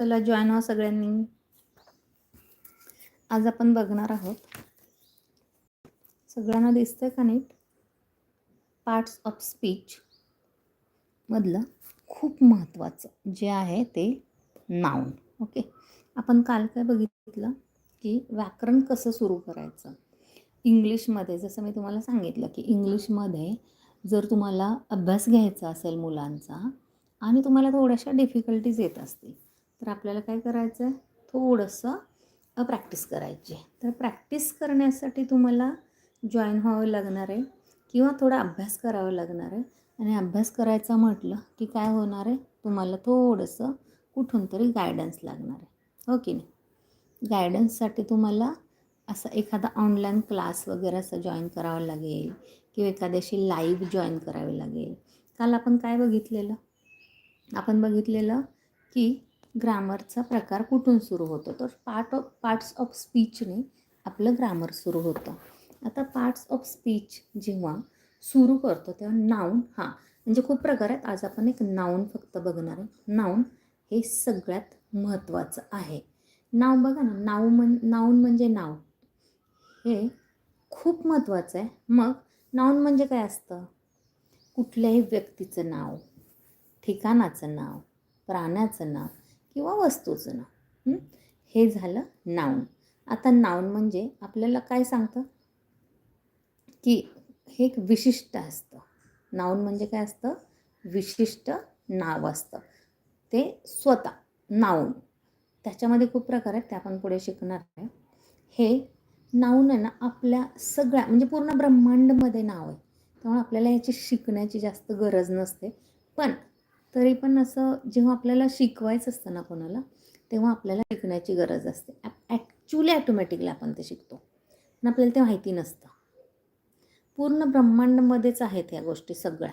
चला जॉईन व्हा सगळ्यांनी. आज आपण बघणार आहोत. सगळ्यांना दिसतंय का नीट? पार्ट्स ऑफ स्पीच मधलं खूप महत्त्वाचं जे आहे ते नाऊन ओके आपण काल काय बघितलं की व्याकरण कसं सुरू करायचं? इंग्लिशमध्ये जसं मी तुम्हाला सांगितलं की इंग्लिशमध्ये जर तुम्हाला अभ्यास घ्यायचा असेल मुलांचा आणि तुम्हाला थोड्याशा डिफिकल्टीज येत असतील तर आपल्याला काय करायचं आहे थोडंसं प्रॅक्टिस करायची आहे तर प्रॅक्टिस करण्यासाठी तुम्हाला जॉईन व्हावं लागणार आहे किंवा थोडा अभ्यास करावा लागणार आहे. आणि अभ्यास करायचा म्हटलं की काय होणार आहे? तुम्हाला थोडंसं कुठून तरी गायडन्स लागणार आहे. हो की नाही? गायडन्ससाठी तुम्हाला असं एखादा ऑनलाईन क्लास वगैरे असं जॉईन करावं लागेल किंवा एखाद्याशी लाईव्ह जॉईन करावे लागेल. काल आपण काय बघितलेलं? आपण बघितलेलं की ग्रामरचा प्रकार कुठून सुरू होतो? तर पार्ट ऑफ पार्ट्स ऑफ स्पीचने आपलं ग्रामर सुरू होतं. आता पार्ट्स ऑफ स्पीच जेव्हा सुरू करतो तेव्हा नाऊन हा म्हणजे खूप प्रकार आहेत आज आपण एक नाऊन फक्त बघणार आहे. नाऊन हे सगळ्यात महत्त्वाचं आहे. नाव बघा ना नाव म्हण नाऊन म्हणजे नाव हे खूप महत्त्वाचं आहे. मग नाऊन म्हणजे काय असतं? कुठल्याही व्यक्तीचं नाव ठिकाणाचं नाव प्राण्याचं नाव किंवा वस्तूचं नाव. हे? झालं नाऊन आता नाऊन म्हणजे आपल्याला काय सांगतं? की हे एक विशिष्ट असतं. नाऊन म्हणजे काय असतं? विशिष्ट नाव असतं. ते स्वतः नाऊन त्याच्यामध्ये खूप प्रकार आहेत ते आपण पुढे शिकणार आहे. हे नाऊन आहे ना आपल्या सगळ्या म्हणजे पूर्ण ब्रह्मांडमध्ये नाव आहे. त्यामुळे आपल्याला याची शिकण्याची जास्त गरज नसते. पण तरी पण असं जेव्हा आपल्याला शिकवायचं असतं ना कोणाला तेव्हा आपल्याला शिकण्याची गरज असते. ॲक्च्युली ॲटोमॅटिकली आपण ते शिकतो. पण आपल्याला ते माहिती नसतं. पूर्ण ब्रह्मांडमध्येच आहेत या गोष्टी सगळ्या.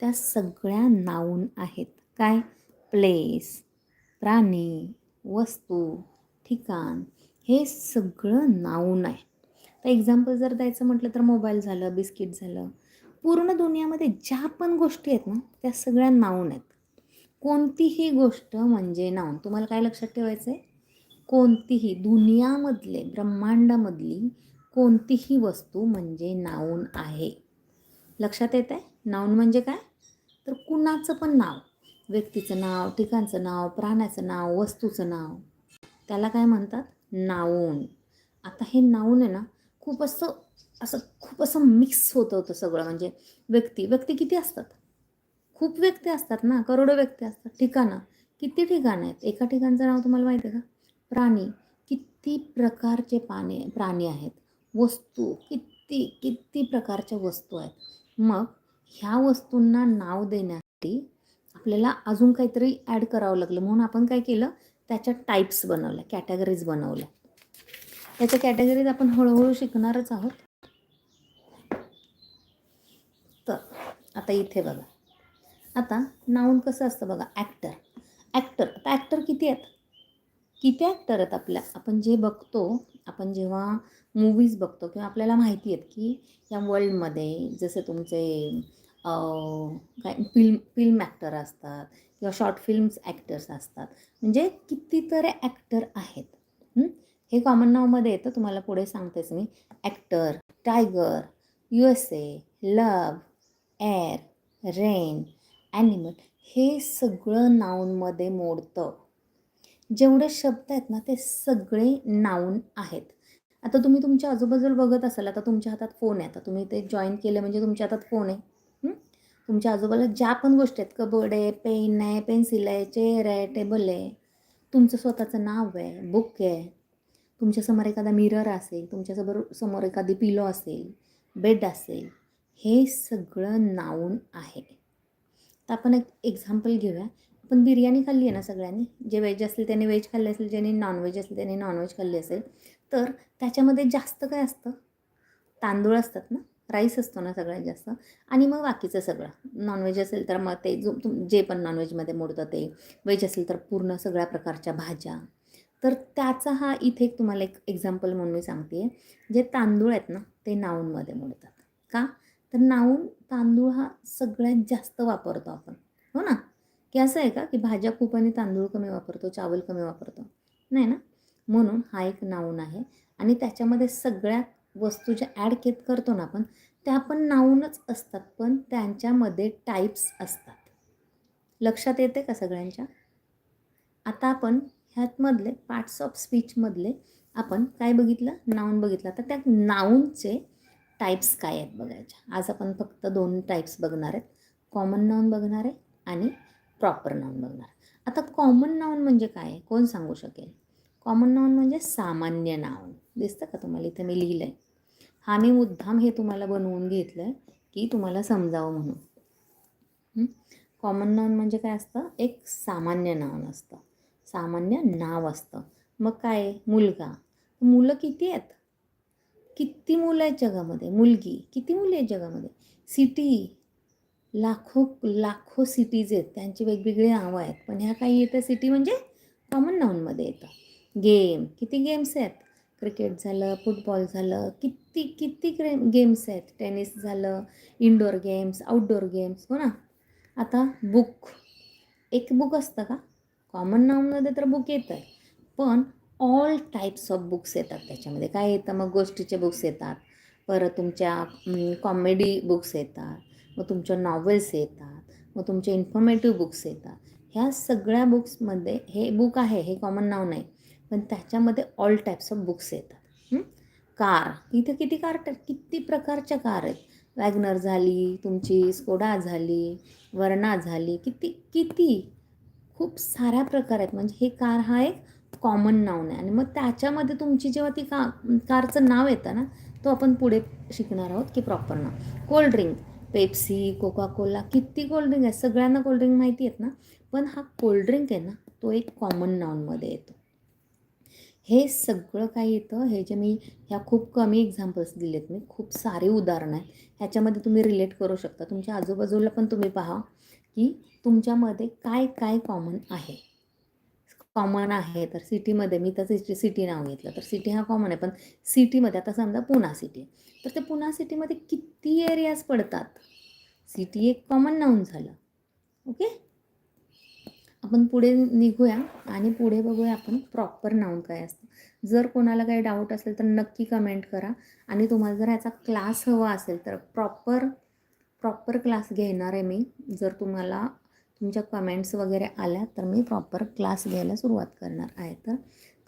त्या सगळ्या नाऊन आहेत. काय? प्लेस प्राणी वस्तू ठिकाण हे सगळं नाऊन आहे. तर एक्झाम्पल जर द्यायचं म्हटलं तर मोबाईल झालं बिस्किट झालं. पूर्ण दुनियामध्ये ज्या पण गोष्टी आहेत ना त्या सगळ्या नाऊन आहेत. कोणतीही गोष्ट म्हणजे नाऊन तुम्हाला काय लक्षात ठेवायचं आहे कोणतीही दुनियामधले ब्रह्मांडामधली कोणतीही वस्तू म्हणजे नाऊन आहे. लक्षात येत आहे नाऊन म्हणजे काय? तर कुणाचं पण नाव. व्यक्तीचं नाव ठिकाणचं नाव प्राण्याचं नाव वस्तूचं नाव. त्याला काय म्हणतात? नाऊन आता हे नाऊन आहे ना खूप असं असं खूप असं मिक्स होतं होतं सगळं. म्हणजे व्यक्ती व्यक्ती किती असतात? खूप व्यक्ती असतात ना करोडो व्यक्ती असतात ठिकाणं. किती ठिकाणं आहेत? एका ठिकाणचं नाव तुम्हाला माहिती आहे का? प्राणी. किती प्रकारचे पाणी प्राणी आहेत? वस्तू. किती किती प्रकारच्या वस्तू आहेत? मग ह्या वस्तूंना नाव देण्यासाठी आपल्याला अजून काहीतरी ॲड करावं लागलं. म्हणून आपण काय केलं? त्याच्या टाईप्स बनवल्या कॅटेगरीज बनवल्या. त्याच्या कॅटेगरीज आपण हळूहळू शिकणारच आहोत. तर आता इथे बघा. आता नाऊन कसं असतं बघा? ॲक्टर ॲक्टर आता ॲक्टर किती आहेत? किती ॲक्टर आहेत आपल्या? आपण जे बघतो आपण जेव्हा मूवीज बघतो किंवा आपल्याला माहिती आहेत की या वर्ल्डमध्ये जसे तुमचे काय फिल्म फिल्म ॲक्टर असतात किंवा शॉर्ट फिल्म्स ॲक्टर्स असतात. म्हणजे कितीतरी ॲक्टर आहेत. हे? कॉमन नावमध्ये येतं. तुम्हाला पुढे सांगतेच मी. Actor tiger U S A love air rain animal हे सगळं नाऊनमध्ये मोडतं. जेवढे शब्द आहेत ना ते सगळे नाऊन आहेत. आता तुम्ही तुमच्या आजूबाजूला बघत असाल आता तुमच्या हातात फोन आहे. आता तुम्ही ते जॉईन केलं म्हणजे तुमच्या हातात फोन आहे. तुमच्या आजूबाजूला ज्या पण गोष्टी आहेत कबड आहे पेन आहे पेन्सिल आहे चेअर आहे टेबल आहे. तुमचं स्वतःचं नाव आहे बुक आहे. तुमच्यासमोर एखादा मिरर असेल तुमच्यासमोर समोर एखादी पिलो असेल बेड असेल हे सगळं नाऊन आहे. तर आपण एक एक्झाम्पल घेऊया. आपण बिर्याणी खाल्ली आहे ना सगळ्यांनी? जे व्हेज असेल त्याने व्हेज खाल्ले असेल ज्याने नॉनव्हेज असेल त्याने नॉनव्हेज खाल्ली असेल. तर त्याच्यामध्ये जास्त काय असतं? तांदूळ असतात ना? राईस असतो ना सगळ्यात जास्त. आणि मग बाकीचं सगळं. नॉनव्हेज असेल तर मग ते जो तुम जे पण नॉनव्हेजमध्ये मोडतं ते. व्हेज असेल तर पूर्ण सगळ्या प्रकारच्या भाज्या. तर त्याचा हा इथे एक तुम्हाला एक एक्झाम्पल म्हणून मी सांगते जे तांदूळ आहेत ना ते नाऊनमध्ये मोडतात. का? तर नाऊन तांदूळ हा सगळ्यात जास्त वापरतो आपण. हो ना? की असं आहे का? की भाज्या खूप आणि तांदूळ कमी वापरतो चावल कमी वापरतो. नाही ना? म्हणून हा एक नाऊन आहे. आणि त्याच्यामध्ये सगळ्या वस्तू ज्या ॲड केत करतो ना आपण त्या पण नाऊनच असतात पण त्यांच्यामध्ये टाईप्स असतात. लक्षात येते का सगळ्यांच्या? आता आपण ह्यातमधले पार्ट्स ऑफ स्पीचमधले आपण काय बघितलं? नाऊन बघितलं. तर त्या नाऊनचे टाईप्स काय आहेत बघायच्या. आज आपण फक्त दोन टाईप्स बघणार आहेत. कॉमन नाऊन बघणार आहे आणि प्रॉपर नाऊन बघणार. आता कॉमन नाऊन म्हणजे काय? कोण सांगू शकेल? कॉमन नाऊन म्हणजे सामान्य नाऊन. दिसतं का तुम्हाला? इथे मी लिहिलं आहे हा मी मुद्दाम हे तुम्हाला बनवून घेतलं आहे की तुम्हाला समजावं म्हणून. कॉमन नाऊन म्हणजे काय असतं? एक सामान्य नाऊन असतं. सामान्य नाव असतं. मग काय? मुलगा. मुलं किती आहेत? किती मुलं आहेत जगामध्ये? मुलगी. किती मुली आहेत जगामध्ये? सिटी लाखो लाखो सिटीज आहेत. त्यांची वेगवेगळी नावं आहेत. पण ह्या काही म्हणजे येतं सिटी म्हणजे कॉमन नाऊनमध्ये येतं. गेम किती गेम्स आहेत? क्रिकेट झालं फुटबॉल झालं. किती किती क्रे गेम्स आहेत? टेनिस झालं इनडोअर गेम्स आउटडोअर गेम्स हो ना? आता बुक एक बुक असतं का? कॉमन नाऊनमध्ये तर बुक येतं आहे पण ऑल टाईप्स ऑफ बुक्स येतात त्याच्यामध्ये. काय येतं? मग गोष्टीचे बुक्स येतात. परत तुमच्या कॉमेडी बुक्स येतात. मग तुमच्या नॉवेल्स येतात. मग तुमचे इन्फॉर्मेटिव्ह बुक्स येतात. ह्या सगळ्या बुक्समध्ये हे बुक आहे हे कॉमन नाव नाही. पण त्याच्यामध्ये ऑल टाईप्स ऑफ बुक्स येतात. कार. इथं किती कार किती प्रकारच्या कार आहेत? वॅगनर झाली तुमची स्कोडा झाली वर्णा झाली किती किती? खूप साऱ्या प्रकार आहेत. म्हणजे हे कार हा एक कॉमन नाव आहे. आणि मग त्याच्यामध्ये तुमची जेव्हा ती का कारचं नाव येतं ना तो आपण पुढे शिकणार आहोत की प्रॉपर नाव cold drink Pepsi Coca Cola किती कोल्ड्रिंक आहे सगळ्यांना कोल्ड्रिंक माहिती आहेत ना? पण हा कोल्ड्रिंक आहे ना तो एक कॉमन नाऊनमध्ये येतो. हे सगळं काही येतं हे जे मी ह्या खूप कमी एक्झाम्पल्स दिलेत मी खूप सारे उदाहरणं आहेत. ह्याच्यामध्ये तुम्ही रिलेट करू शकता. तुमच्या आजूबाजूला पण तुम्ही पहा की तुमच्यामध्ये काय काय कॉमन आहे. कॉमन आहे. तर सिटीमध्ये मी तर सिटी सिटी नाव घेतलं. तर सिटी हा कॉमन आहे. पण सिटीमध्ये आता समजा पुणा सिटी तर ते पुणा सिटीमध्ये किती एरियाज पडतात? सिटी एक कॉमन नाऊन झालं. ओके आपण पुढे निघूया आणि पुढे बघूया आपण प्रॉपर नाऊन काय असतं. जर कोणाला काही डाऊट असेल तर नक्की कमेंट करा. आणि तुम्हाला जर याचा क्लास हवा असेल तर प्रॉपर प्रॉपर क्लास घेणार आहे मी. जर तुम्हाला तुमच्या कमेंट्स वगैरे आल्या तर मी प्रॉपर क्लास घ्यायला सुरुवात करणार आहे. तर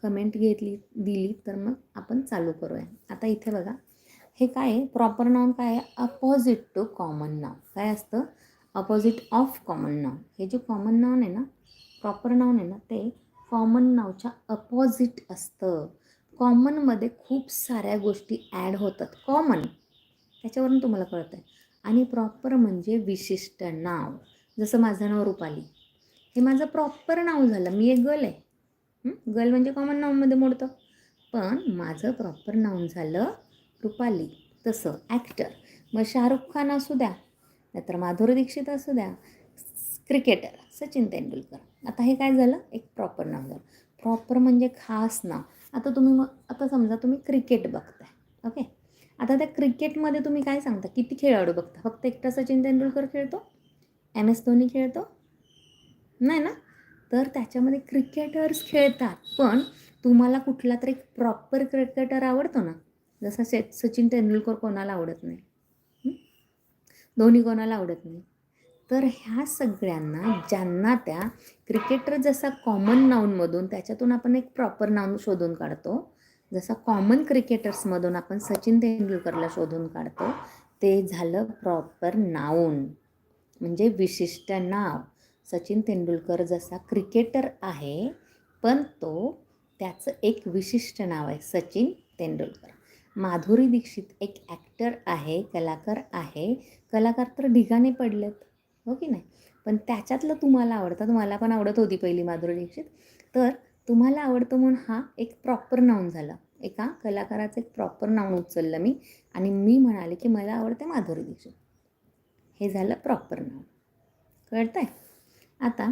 कमेंट घेतली दिली तर मग आपण चालू करूया. आता इथे बघा हे काय आहे? प्रॉपर नॉन काय आहे? अपोजिट टू कॉमन नाव काय असतं? अपोजिट ऑफ कॉमन नाव हे जे कॉमन नाऊन आहे ना प्रॉपर नाऊन आहे ना ते कॉमन नावच्या अपोजिट असतं. कॉमनमध्ये खूप साऱ्या गोष्टी ॲड होतात. कॉमन त्याच्यावरून तुम्हाला कळतं आहे आणि प्रॉपर म्हणजे विशिष्ट नाव. जसं माझं नाव रुपाली. हे माझं प्रॉपर नाव झालं. मी एक गर्ल आहे. गर्ल म्हणजे कॉमन नावमध्ये मोडतं. पण माझं प्रॉपर नाव झालं रुपाली. तसं ॲक्टर मग शाहरुख खान असू द्या नाहीतर माधुरी दीक्षित असू द्या क्रिकेटर सचिन तेंडुलकर. आता हे काय झालं? एक प्रॉपर नाव झालं. प्रॉपर म्हणजे खास नाव. आता तुम्ही मग आता समजा तुम्ही क्रिकेट बघताय. ओके आता त्या क्रिकेटमध्ये तुम्ही काय सांगता? किती खेळाडू बघता? फक्त एकटा सचिन तेंडुलकर खेळतो? एम एस धोनी खेळतो? नाही ना? तर त्याच्यामध्ये क्रिकेटर्स खेळतात पण तुम्हाला कुठला तरी एक प्रॉपर क्रिकेटर आवडतो ना? जसा से सचिन तेंडुलकर कोणाला आवडत नाही. धोनी कोणाला आवडत नाही. तर ह्या सगळ्यांना ज्यांना त्या क्रिकेटर जसा कॉमन नाऊनमधून त्याच्यातून आपण एक प्रॉपर नाऊन शोधून काढतो. जसा कॉमन क्रिकेटर्समधून आपण सचिन तेंडुलकरला शोधून काढतो ते झालं प्रॉपर नाऊन म्हणजे विशिष्ट नाव. सचिन तेंडुलकर जसा क्रिकेटर आहे पण तो त्याचं एक विशिष्ट नाव आहे सचिन तेंडुलकर. माधुरी दीक्षित एक ॲक्टर आहे कलाकार आहे. कलाकार तर ढिगाने पडलेत हो की नाही? पण त्याच्यातलं तुम्हाला आवडतं मला पण आवडत होती पहिली माधुरी दीक्षित. तर तुम्हाला आवडतं म्हणून हा एक प्रॉपर नाऊन झाला. एका कलाकाराचं एक प्रॉपर नाऊन उचललं मी. आणि मी म्हणाले की मला आवडते माधुरी दीक्षित. हे झालं प्रॉपर नाव कळतं आहे आता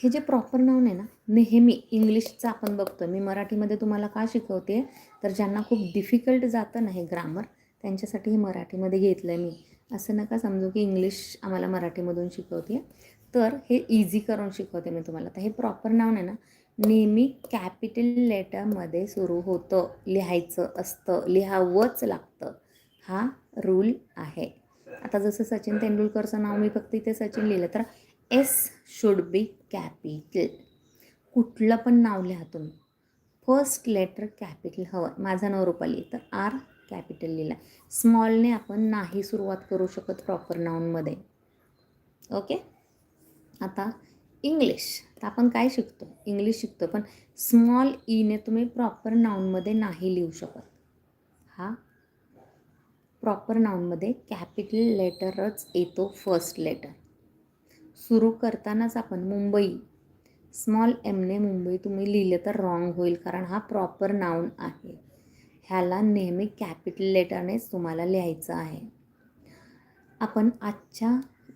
हे जे प्रॉपर नाऊन आहे ना नेहमी इंग्लिशचं आपण बघतो मी मराठीमध्ये तुम्हाला का शिकवते तर ज्यांना खूप डिफिकल्ट जातं ना हे ग्रामर त्यांच्यासाठी हे मराठीमध्ये घेतलं आहे मी. असं नका समजू की इंग्लिश आम्हाला मराठीमधून शिकवते तर हे इझी करून शिकवते मी तुम्हाला. तर हे प्रॉपर नाऊन आहे ना नेहमी कॅपिटल लेटरमध्ये सुरू होतं. लिहायचं असतं. लिहावंच लागतं. हा रूल आहे. आता जसं सचिन तेंडुलकरचं नाव मी फक्त इथे सचिन लिहिलं तर एस शुड बी कॅपिटल कुठलं पण नाव लिहा तुम्ही. फर्स्ट लेटर कॅपिटल हवं. माझा नाव रुपाली तर आर कॅपिटल लिहिला. स्मॉलने आपण नाही सुरुवात करू शकत प्रॉपर नाऊनमध्ये ओके आता इंग्लिश तर आपण काय शिकतो? इंग्लिश शिकतो पण स्मॉल ईने e तुम्ही प्रॉपर नाऊनमध्ये नाही लिहू शकत. हा? प्रॉपर नाऊनमध्ये कॅपिटल लेटरच येतो फर्स्ट लेटर. सुरू करतानाच आपण मुंबई स्मॉल एमने मुंबई तुम्ही लिहिलं तर रॉंग होईल कारण हा प्रॉपर नाऊन आहे. ह्याला नेहमी कॅपिटल लेटरनेच तुम्हाला लिहायचं आहे. आपण आजच्या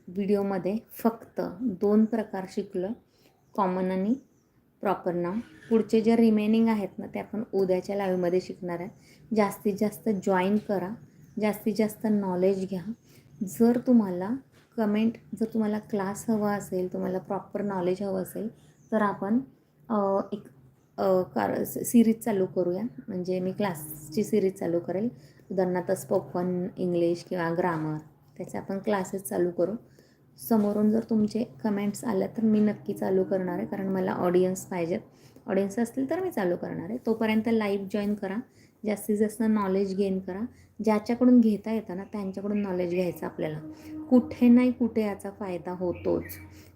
व्हिडिओमध्ये फक्त दोन प्रकार शिकलो कॉमन आणि प्रॉपर नाव पुढचे जे रिमेनिंग आहेत ना ते आपण उद्याच्या लाईव्हमध्ये शिकणार आहे. जास्तीत जास्त जॉईन करा. जास्तीत जास्त नॉलेज घ्या. जर तुम्हाला कमेंट जर तुम्हाला क्लास हवा असेल तुम्हाला प्रॉपर नॉलेज हवं असेल तर आपण एक कार सिरीज चालू करूया. म्हणजे मी क्लासची सिरीज चालू करेल. उदाहरणार्थ स्पोकन इंग्लिश किंवा ग्रामर त्याचे आपण क्लासेस चालू करू. समोरून जर तुमचे कमेंट्स आल्या तर मी नक्की चालू करणार आहे. कारण मला ऑडियन्स पाहिजेत. ऑडियन्स असतील तर मी चालू करणार आहे. तोपर्यंत लाईव्ह जॉईन करा. जास्तीत जास्त नॉलेज गेन करा. ज्याच्याकडून घेता येतं ना त्यांच्याकडून नॉलेज घ्यायचं आपल्याला. कुठे नाही कुठे याचा फायदा होतोच.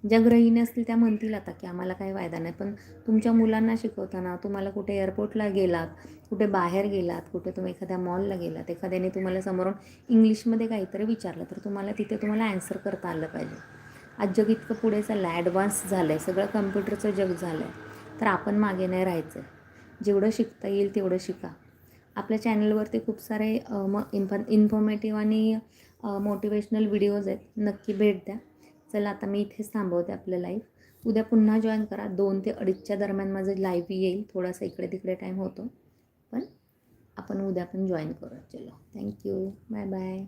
ज्या गृहिणी असतील त्या म्हणतील आता की आम्हाला काही फायदा नाही पण तुमच्या मुलांना शिकवताना तुम्हाला कुठे एअरपोर्टला गेलात कुठे बाहेर गेलात कुठे तुम्ही एखाद्या मॉलला गेलात एखाद्याने तुम्हाला समोरून इंग्लिशमध्ये काहीतरी विचारलं तर तुम्हाला तिथे तुम्हाला ॲन्सर करता आलं पाहिजे. आज जग इतकं पुढे चाललं आहे ॲडव्हान्स झालं आहे सगळं कम्प्युटरचं जग झालं आहे तर आपण मागे नाही राहायचं जेवढं शिकता येईल तेवढं शिका. आपल्या चॅनलवरती खूप सारे म इन्फॉ इन्फॉर्मेटिव्ह आणि मोटिवेशनल व्हिडिओज आहेत. नक्की भेट द्या. चला आता मी इथेच थांबवते आपलं लाईव्ह उद्या पुन्हा जॉईन करा. दोन ते अडीचच्या दरम्यान माझं लाईव्ह येईल. थोडासा इकडे तिकडे टाईम होतो. पण आपण उद्या पण जॉईन करू चलो. Thank you bye bye